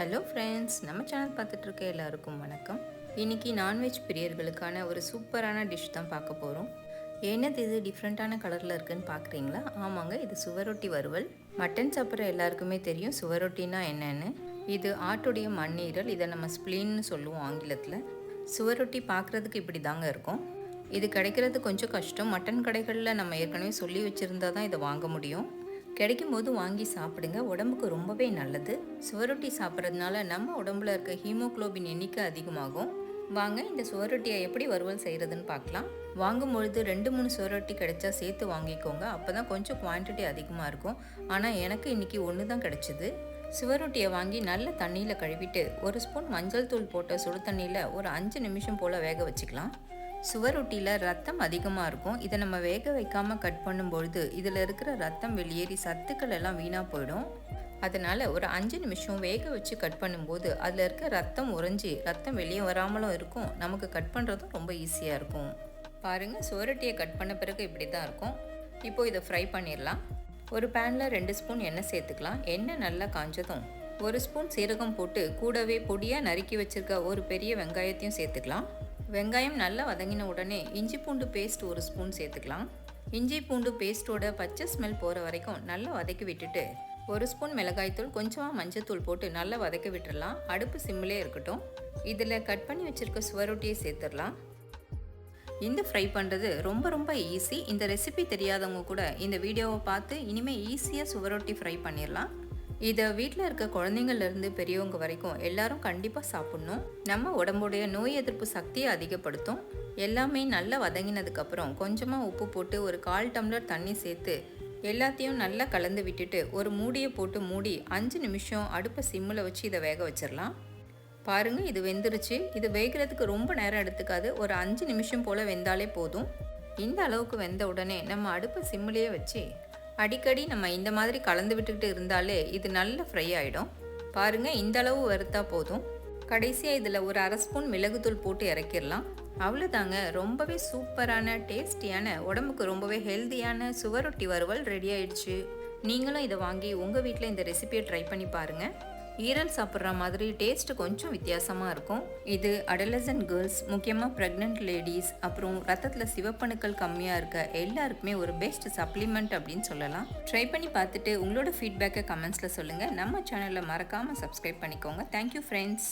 Hello friends நம்ம channel பார்த்துட்ருக்க எல்லாருக்கும் வணக்கம். இன்னைக்கு நான்வெஜ் பிரியர்களுக்கான ஒரு சூப்பரான டிஷ் தான் பார்க்க போகிறோம் என்னது இது? டிஃப்ரெண்ட்டான கலரில் இருக்குதுன்னு பார்க்குறீங்களா? ஆமாங்க இது சுவரொட்டி வறுவல். மட்டன் சாப்பிட்ற எல்லாருக்குமே தெரியும் சுவரொட்டினா என்னன்னு. இது ஆட்டுடைய மண்ணீரல் இதை நம்ம ஸ்ப்ளின்னு சொல்லுவோம் ஆங்கிலத்தில். சுவரொட்டி பார்க்குறதுக்கு இப்படி தாங்க இருக்கும். இது கிடைக்கிறது கொஞ்சம் கஷ்டம். மட்டன் கடைகளில் நம்ம ஏற்கனவே சொல்லி வச்சுருந்தா தான் இதை வாங்க முடியும். கிடைக்கும் போது வாங்கி சாப்பிடுங்க. உடம்புக்கு ரொம்பவே நல்லது. சுவரொட்டி சாப்பிட்றதுனால நம்ம உடம்புல இருக்க ஹீமோகுளோபின் எண்ணிக்கை அதிகமாகும். வாங்க இந்த சுவரொட்டியை எப்படி வறுவல் செய்கிறதுன்னு பார்க்கலாம். வாங்கும் பொழுது ரெண்டு மூணு சுவரொட்டி கிடைச்சா சேர்த்து வாங்கிக்கோங்க. அப்போ தான் கொஞ்சம் குவான்டிட்டி அதிகமாக இருக்கும். ஆனால் எனக்கு இன்றைக்கி ஒன்று தான் கிடச்சிது. சுவரொட்டியை வாங்கி நல்ல தண்ணியில் கழுவிட்டு ஒரு ஸ்பூன் மஞ்சள் தூள் போட்ட சுடு தண்ணியில் ஒரு அஞ்சு நிமிஷம் போல் வேக வச்சுக்கலாம். சுவரொட்டியில் ரத்தம் அதிகமாக இருக்கும். இதை நம்ம வேக வைக்காமல் கட் பண்ணும்பொழுது இதில் இருக்கிற ரத்தம் வெளியேறி சத்துக்கள் எல்லாம் வீணாக போயிடும். அதனால் ஒரு அஞ்சு நிமிஷம் வேக வச்சு கட் பண்ணும்போது அதில் இருக்க ரத்தம் உறைஞ்சி ரத்தம் வெளியே வராமலும் இருக்கும். நமக்கு கட் பண்ணுறதும் ரொம்ப ஈஸியாக இருக்கும். பாருங்கள் சுவரொட்டியை கட் பண்ண பிறகு இப்படி தான் இருக்கும். இப்போ இதை ஃப்ரை பண்ணிடலாம். ஒரு பேனில் ரெண்டு ஸ்பூன் எண்ணெய் சேர்த்துக்கலாம். எண்ணெய் நல்லா காஞ்சதும் ஒரு ஸ்பூன் சீரகம் போட்டு கூடவே பொடியாக நறுக்கி வச்சுருக்க ஒரு பெரிய வெங்காயத்தையும் சேர்த்துக்கலாம். வெங்காயம் நல்லா வதங்கின உடனே இஞ்சி பூண்டு பேஸ்ட் ஒரு ஸ்பூன் சேர்த்துக்கலாம். இஞ்சி பூண்டு பேஸ்ட்டோட பச்சை ஸ்மெல் போகிற வரைக்கும் நல்லா வதக்கி விட்டுட்டு ஒரு ஸ்பூன் மிளகாய்த்தூள் கொஞ்சமாக மஞ்சத்தூள் போட்டு நல்லா வதக்கி விட்டுடலாம் அடுப்பு சிம்மிலே இருக்கட்டும். இதில் கட் பண்ணி வச்சுருக்க சுவரொட்டியை சேர்த்துடலாம். இந்த ஃப்ரை பண்ணுறது ரொம்ப ரொம்ப ஈஸி இந்த ரெசிபி தெரியாதவங்க கூட இந்த வீடியோவை பார்த்து இனிமேல் ஈஸியாக சுவரொட்டி ஃப்ரை பண்ணிடலாம். இதை வீட்டில் இருக்க குழந்தைங்கள்லேருந்து பெரியவங்க வரைக்கும் எல்லாரும் கண்டிப்பாக சாப்பிட்ணும். நம்ம உடம்புடைய நோய் எதிர்ப்பு சக்தியை அதிகப்படுத்தும். எல்லாமே நல்லா வதங்கினதுக்கப்புறம் கொஞ்சமாக உப்பு போட்டு ஒரு கால் டம்ளர் தண்ணி சேர்த்து எல்லாத்தையும் நல்லா கலந்து விட்டுட்டு ஒரு மூடியை போட்டு மூடி அஞ்சு நிமிஷம் அடுப்பை சிம்மில் வச்சு இதை வேக வச்சிடலாம். பாருங்கள் இது வெந்துருச்சு. இது வேகிறதுக்கு ரொம்ப நேரம் எடுத்துக்காது. ஒரு அஞ்சு நிமிஷம் போல் வெந்தாலே போதும். இந்த அளவுக்கு வெந்த உடனே நம்ம அடுப்பை சிம்மிலேயே வச்சு அடிக்கடி நம்ம இந்த மாதிரி கலந்து விட்டுக்கிட்டு இருந்தாலே இது நல்ல ஃப்ரை ஆகிடும் பாருங்கள் இந்த அளவு வறுத்தா போதும். கடைசியாக இதில் ஒரு அரை ஸ்பூன் மிளகுத்தூள் போட்டு இறக்கிடலாம். அவ்வளோதாங்க ரொம்பவே சூப்பரான டேஸ்டியான உடம்புக்கு ரொம்பவே ஹெல்த்தியான சுவரொட்டி வறுவல் ரெடி ஆயிடுச்சு. நீங்களும் இதை வாங்கி உங்கள் வீட்டில் இந்த ரெசிபியை ட்ரை பண்ணி பாருங்கள் ஈரல் சாப்பிட்ற மாதிரி டேஸ்ட் கொஞ்சம் வித்தியாசமாக இருக்கும். இது அடலசன் கேர்ள்ஸ் முக்கியமாக ப்ரெக்னென்ட் லேடிஸ் அப்புறம் ரத்தத்தில் சிவப்பணுக்கள் கம்மியாக இருக்க எல்லாருக்குமே ஒரு பெஸ்ட் சப்ளிமெண்ட் அப்படின்னு சொல்லலாம். ட்ரை பண்ணி பார்த்துட்டு உங்களோட ஃபீட்பேக்கை கமெண்ட்ஸில் சொல்லுங்கள் நம்ம சேனலை மறக்காமல் சப்ஸ்கிரைப் பண்ணிக்கோங்க. Thank you friends